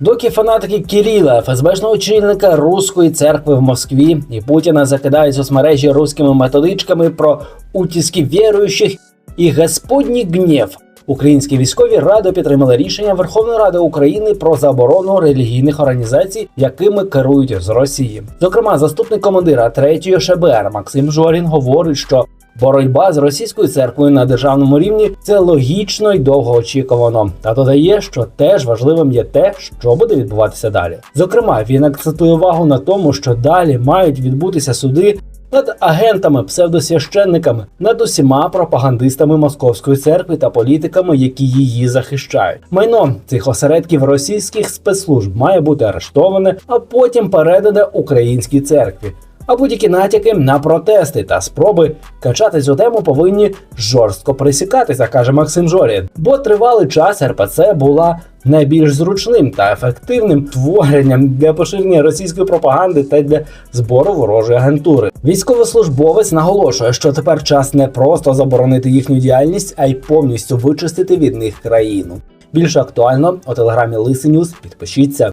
Доки фанатики Кирила, ФСБшного очільника Руської церкви в Москві і Путіна закидають соцмережі руськими методичками про утиски віруючих і господній гнєв. Українські військові радо підтримали рішення Верховної Ради України про заборону релігійних організацій, якими керують з Росії. Зокрема, заступник командира 3-ї ШБР Максим Жорін говорить, що боротьба з російською церквою на державному рівні це логічно й довгоочікувано. Та додає, що теж важливим є те, що буде відбуватися далі. Зокрема, він акцентує увагу на тому, що далі мають відбутися суди над агентами, псевдосвященниками, над усіма пропагандистами московської церкви та політиками, які її захищають. Майно цих осередків російських спецслужб має бути арештоване, а потім передане українській церкві. А будь-які натяки на протести та спроби качати цю тему повинні жорстко присікатися, каже Максим Жорін. Бо тривалий час РПЦ була найбільш зручним та ефективним творенням для поширення російської пропаганди та для збору ворожої агентури. Військовослужбовець наголошує, що тепер час не просто заборонити їхню діяльність, а й повністю вичистити від них країну. Більше актуально у телеграмі Лисинюс підпишіться.